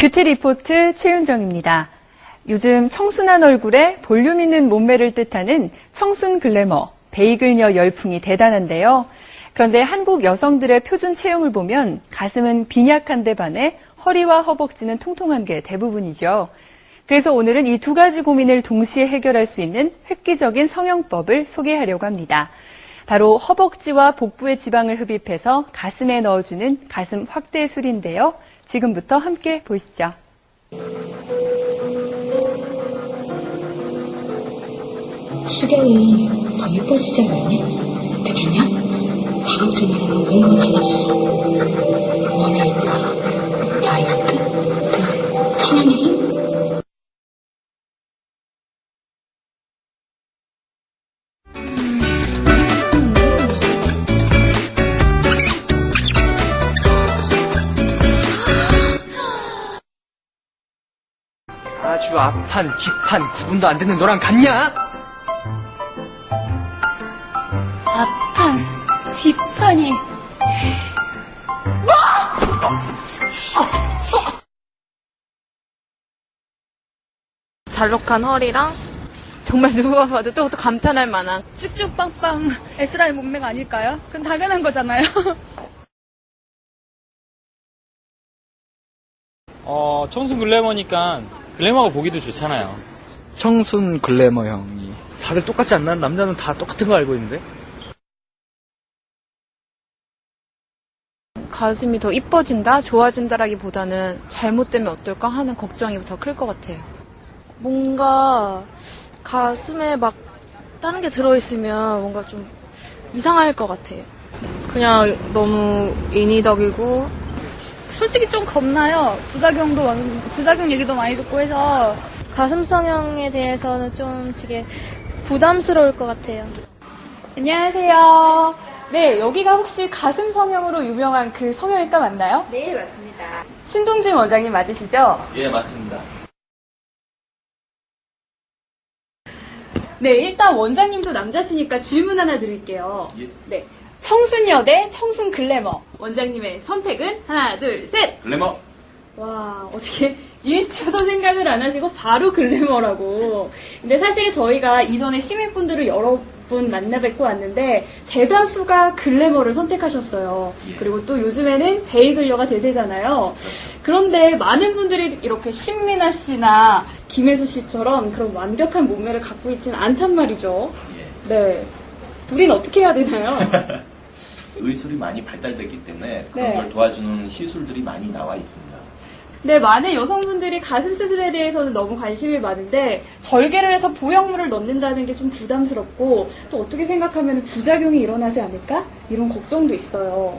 뷰티 리포트 최윤정입니다. 요즘 청순한 얼굴에 볼륨 있는 몸매를 뜻하는 청순 글래머, 베이글녀 열풍이 대단한데요. 그런데 한국 여성들의 표준 체형을 보면 가슴은 빈약한데 반해 허리와 허벅지는 통통한 게 대부분이죠. 그래서 오늘은 이 두 가지 고민을 동시에 해결할 수 있는 획기적인 성형법을 소개하려고 합니다. 바로 허벅지와 복부의 지방을 흡입해서 가슴에 넣어주는 가슴 확대술인데요. 지금부터 함께 보시죠. 수경이 더 예뻐지지 않았니? 느꼈냐? 방금 전이랑 너 아주 앞판, 뒷판, 구분도 안 되는 너랑 같냐? 앞판, 뒷판이. 잘록한 허리랑 정말 누가 봐도 또, 또 감탄할 만한 쭉쭉 빵빵 S라인 몸매가 아닐까요? 그건 당연한 거잖아요. 어, 청순 글래머니까 글래머가 보기도 좋잖아요. 청순 글래머 형이 다들 똑같지 않나? 남자는 다 똑같은 거 알고 있는데? 가슴이 더 이뻐진다, 좋아진다라기보다는 잘못되면 어떨까 하는 걱정이 더 클 것 같아요. 뭔가 가슴에 막 다른 게 들어있으면 뭔가 좀 이상할 것 같아요. 그냥 너무 인위적이고 솔직히 좀 겁나요. 부작용도 많은, 부작용 얘기도 많이 듣고 해서 가슴 성형에 대해서는 좀 되게 부담스러울 것 같아요. 안녕하세요. 네, 여기가 혹시 가슴 성형으로 유명한 그 성형외과 맞나요? 네, 맞습니다. 신동진 원장님 맞으시죠? 예, 맞습니다. 네, 일단 원장님도 남자시니까 질문 하나 드릴게요. 네. 청순여 대 청순 글래머. 원장님의 선택은 하나, 둘, 셋! 글래머. 와, 어떻게 1초도 생각을 안 하시고 바로 글래머라고. 근데 사실 저희가 이전에 시민분들을 여러 분 만나 뵙고 왔는데 대다수가 글래머를 선택하셨어요. 그리고 또 요즘에는 베이글녀가 대세잖아요. 그런데 많은 분들이 이렇게 신민아 씨나 김혜수 씨처럼 그런 완벽한 몸매를 갖고 있지는 않단 말이죠. 네. 우린 어떻게 해야 되나요? 의술이 많이 발달됐기 때문에 그런 네. 걸 도와주는 시술들이 많이 나와 있습니다. 네, 많은 여성분들이 가슴 수술에 대해서는 너무 관심이 많은데 절개를 해서 보형물을 넣는다는 게 좀 부담스럽고 또 어떻게 생각하면 부작용이 일어나지 않을까? 이런 걱정도 있어요.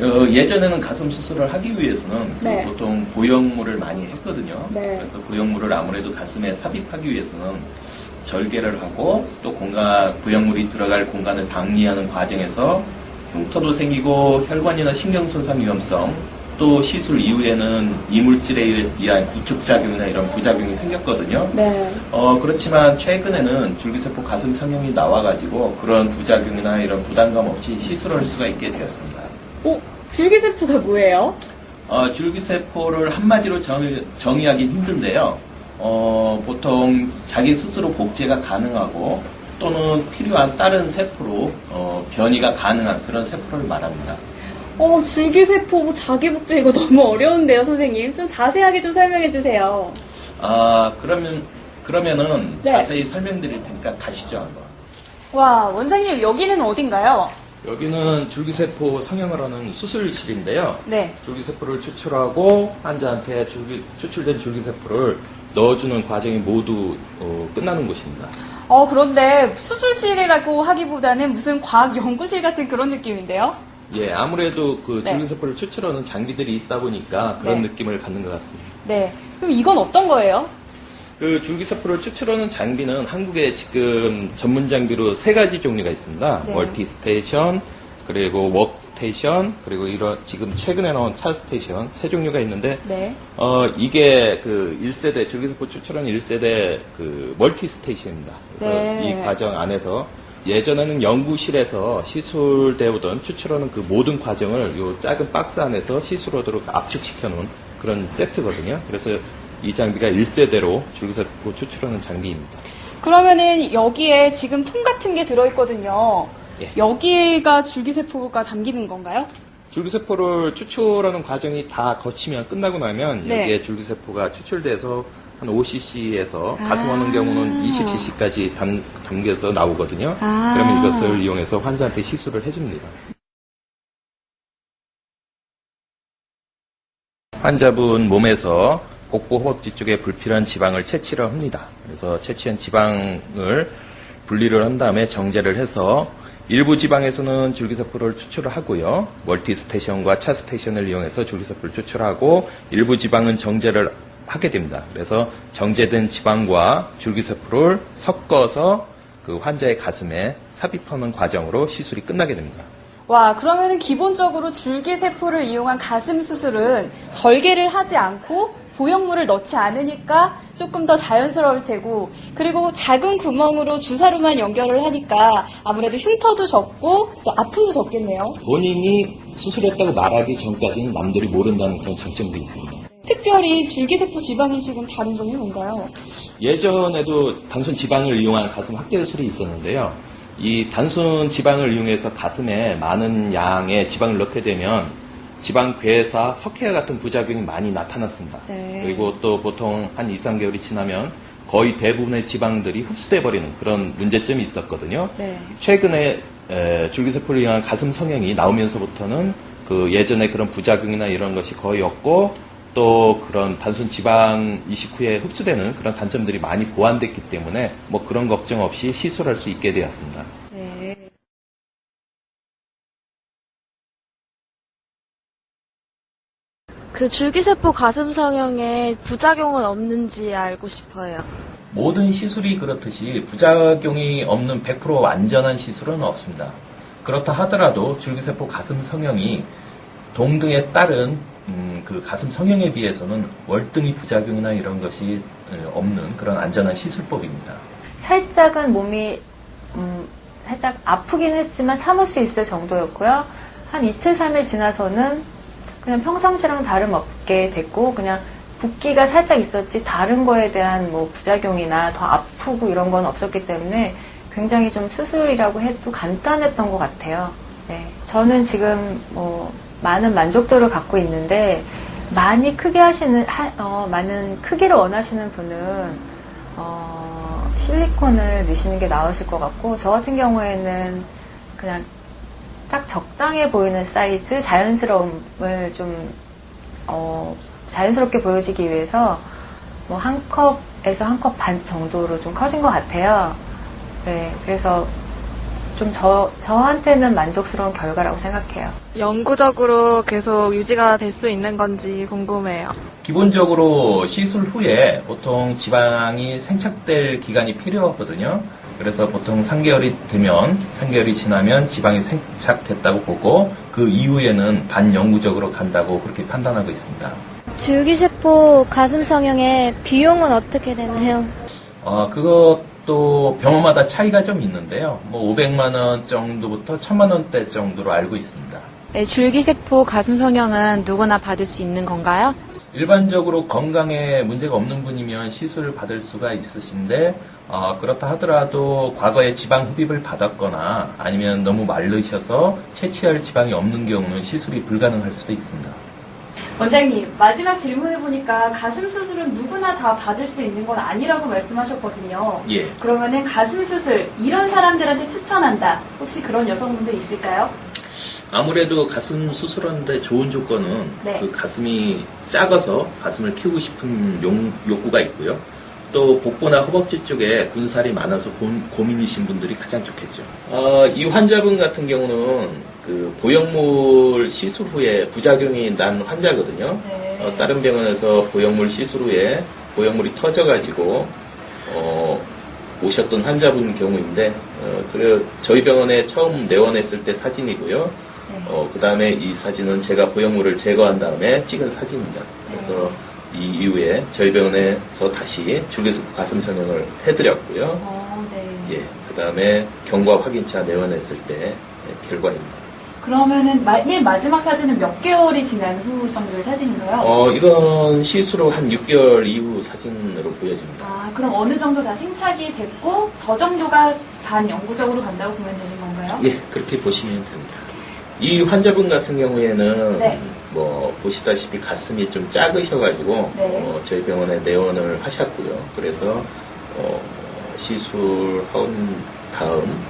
어, 예전에는 가슴 수술을 하기 위해서는 그 네. 보통 보형물을 많이 했거든요. 네. 그래서 보형물을 아무래도 가슴에 삽입하기 위해서는 절개를 하고 또 공간 보형물이 들어갈 공간을 방리하는 과정에서 흉터도 생기고 혈관이나 신경 손상 위험성 또 시술 이후에는 이물질에 의한 구축작용이나 이런 부작용이 생겼거든요. 네. 어, 그렇지만 최근에는 줄기세포 가슴 성형이 나와가지고 그런 부작용이나 이런 부담감 없이 시술을 할 수가 있게 되었습니다. 어, 줄기세포가 뭐예요? 어, 줄기세포를 한마디로 정의, 정의하기 힘든데요. 어, 보통 자기 스스로 복제가 가능하고 또는 필요한 다른 세포로 어, 변이가 가능한 그런 세포를 말합니다. 어, 줄기세포 뭐 자기 복제 이거 너무 어려운데요, 선생님. 좀 자세하게 좀 설명해 주세요. 아, 그러면, 그러면은 네. 자세히 설명드릴 테니까 가시죠, 한번. 와, 원장님 여기는 어딘가요? 여기는 줄기세포 성형을 하는 수술실인데요. 네. 줄기세포를 추출하고 환자한테 줄기, 추출된 줄기세포를 넣어주는 과정이 모두 어, 끝나는 곳입니다. 어, 그런데 수술실이라고 하기보다는 무슨 과학 연구실 같은 그런 느낌인데요? 예, 아무래도 그 네. 줄기세포를 추출하는 장비들이 있다 보니까 그런 네. 느낌을 갖는 것 같습니다. 네. 그럼 이건 어떤 거예요? 그 줄기세포를 추출하는 장비는 한국에 지금 전문 장비로 세 가지 종류가 있습니다. 네. 멀티스테이션, 그리고 워크스테이션, 그리고 이런 지금 최근에 나온 차스테이션 세 종류가 있는데 네. 어, 이게 그 1세대, 줄기세포 추출하는 1세대 그 멀티스테이션입니다. 그래서 네. 이 과정 안에서 예전에는 연구실에서 시술되오던 추출하는 그 모든 과정을 요 작은 박스 안에서 시술하도록 압축시켜 놓은 그런 세트거든요. 그래서 이 장비가 1세대로 줄기세포 추출하는 장비입니다. 그러면은 여기에 지금 통 같은 게 들어있거든요. 예. 여기가 줄기세포가 담기는 건가요? 줄기세포를 추출하는 과정이 다 거치면 끝나고 나면 네. 여기에 줄기세포가 추출돼서 한 5cc에서 가슴 아. 하는 경우는 20cc까지 담, 담겨서 나오거든요. 아. 그러면 이것을 이용해서 환자한테 시술을 해줍니다. 환자분 몸에서 복부 허벅지 쪽에 불필요한 지방을 채취를 합니다. 그래서 채취한 지방을 분리를 한 다음에 정제를 해서 일부 지방에서는 줄기세포를 추출을 하고요. 멀티 스테이션과 차 스테이션을 이용해서 줄기세포를 추출하고 일부 지방은 정제를 하게 됩니다. 그래서 정제된 지방과 줄기세포를 섞어서 그 환자의 가슴에 삽입하는 과정으로 시술이 끝나게 됩니다. 와, 그러면은 기본적으로 줄기세포를 이용한 가슴 수술은 절개를 하지 않고 보형물을 넣지 않으니까 조금 더 자연스러울 테고, 그리고 작은 구멍으로 주사로만 연결을 하니까 아무래도 흉터도 적고 또 아픔도 적겠네요. 본인이 수술했다고 말하기 전까지는 남들이 모른다는 그런 장점도 있습니다. 특별히 줄기세포 지방 이식은 다른 점이 뭔가요? 예전에도 단순 지방을 이용한 가슴 확대술이 있었는데요. 이 단순 지방을 이용해서 가슴에 많은 양의 지방을 넣게 되면 지방 괴사, 석회와 같은 부작용이 많이 나타났습니다. 네. 그리고 또 보통 한 2, 3개월이 지나면 거의 대부분의 지방들이 흡수돼 버리는 그런 문제점이 있었거든요. 네. 최근에 에, 줄기세포를 이용한 가슴 성형이 나오면서부터는 그 예전에 그런 부작용이나 이런 것이 거의 없고 또 그런 단순 지방 이식 후에 흡수되는 그런 단점들이 많이 보완됐기 때문에 뭐 그런 걱정 없이 시술할 수 있게 되었습니다. 네. 그 줄기세포 가슴 성형에 부작용은 없는지 알고 싶어요. 모든 시술이 그렇듯이 부작용이 없는 100% 완전한 시술은 없습니다. 그렇다 하더라도 줄기세포 가슴 성형이 동등에 따른 음, 그 가슴 성형에 비해서는 월등히 부작용이나 이런 것이 어, 없는 그런 안전한 시술법입니다. 살짝은 몸이 음, 살짝 아프긴 했지만 참을 수 있을 정도였고요. 한 이틀, 삼일 지나서는 그냥 평상시랑 다름없게 됐고 그냥 붓기가 살짝 있었지 다른 거에 대한 뭐 부작용이나 더 아프고 이런 건 없었기 때문에 굉장히 좀 수술이라고 해도 간단했던 것 같아요. 네. 저는 지금 뭐 많은 만족도를 갖고 있는데 많이 크게 하시는 하- 어, 많은 크기를 원하시는 분은 어, 실리콘을 넣으시는 게 나으실 것 같고 저 같은 경우에는 그냥 딱 적당해 보이는 사이즈 자연스러움을 좀 어, 자연스럽게 보여지기 위해서 뭐 한 컵에서 한 컵 반 정도로 좀 커진 것 같아요. 네, 그래서 좀 저, 저한테는 만족스러운 결과라고 생각해요. 영구적으로 계속 유지가 될 수 있는 건지 궁금해요. 기본적으로 시술 후에 보통 지방이 생착될 기간이 필요하거든요. 그래서 보통 3개월이 되면, 3개월이 지나면 지방이 생착됐다고 보고, 그 이후에는 반영구적으로 간다고 그렇게 판단하고 있습니다. 줄기세포 가슴 성형의 비용은 어떻게 되나요? 어, 그것도 병원마다 차이가 좀 있는데요. 뭐 500만 원 정도부터 1000만 원대 정도로 알고 있습니다. 네, 줄기세포 가슴 성형은 누구나 받을 수 있는 건가요? 일반적으로 건강에 문제가 없는 분이면 시술을 받을 수가 있으신데 어, 그렇다 하더라도 과거에 지방 흡입을 받았거나 아니면 너무 마르셔서 채취할 지방이 없는 경우는 시술이 불가능할 수도 있습니다. 원장님, 마지막 질문해 보니까 가슴 수술은 누구나 다 받을 수 있는 건 아니라고 말씀하셨거든요. 예. 그러면은 가슴 수술 이런 사람들한테 추천한다. 혹시 그런 여성분들 있을까요? 아무래도 가슴 수술하는데 좋은 조건은 네. 그 가슴이 작아서 가슴을 키우고 싶은 용- 욕구가 있고요. 또 복부나 허벅지 쪽에 군살이 많아서 고, 고민이신 분들이 가장 좋겠죠. 어, 이 환자분 같은 경우는 그 보형물 시술 후에 부작용이 난 환자거든요. 어, 다른 병원에서 보형물 시술 후에 보형물이 터져가지고 어, 오셨던 환자분 경우인데 어, 그래 저희 병원에 처음 내원했을 때 사진이고요. 어, 그 다음에 이 사진은 제가 보형물을 제거한 다음에 찍은 사진입니다. 그래서 이 이후에 저희 병원에서 다시 줄기세포 가슴 성형을 해드렸고요. 어, 네. 예, 그 다음에 경과 확인차 내원했을 때 예, 결과입니다. 그러면은 마- 맨 마지막 사진은 몇 개월이 지난 후 정도의 사진인가요? 어, 이건 시수로 한 6개월 이후 사진으로 보여집니다. 아, 그럼 어느 정도 다 생착이 됐고 저 정도가 반 영구적으로 간다고 보면 되는 건가요? 예, 그렇게 보시면 됩니다. 이 환자분 같은 경우에는 네. 뭐 보시다시피 가슴이 좀 작으셔가지고 네. 어, 저희 병원에 내원을 하셨고요. 그래서 어, 시술한 다음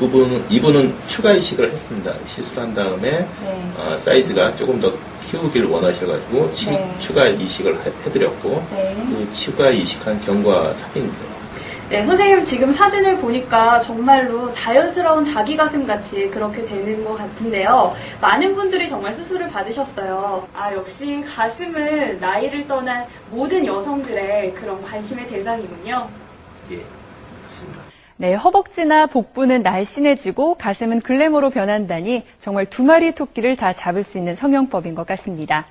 이분은 이분은 추가 이식을 했습니다. 시술한 다음에 네. 어, 사이즈가 조금 더 키우기를 원하셔가지고 치- 네. 추가 이식을 해- 해드렸고 네. 그 추가 이식한 경과 사진입니다. 네, 선생님 지금 사진을 보니까 정말로 자연스러운 자기 가슴 같이 그렇게 되는 것 같은데요. 많은 분들이 정말 수술을 받으셨어요. 아, 역시 가슴은 나이를 떠난 모든 여성들의 그런 관심의 대상이군요. 예, 맞습니다. 네, 허벅지나 복부는 날씬해지고 가슴은 글래머로 변한다니 정말 두 마리 토끼를 다 잡을 수 있는 성형법인 것 같습니다.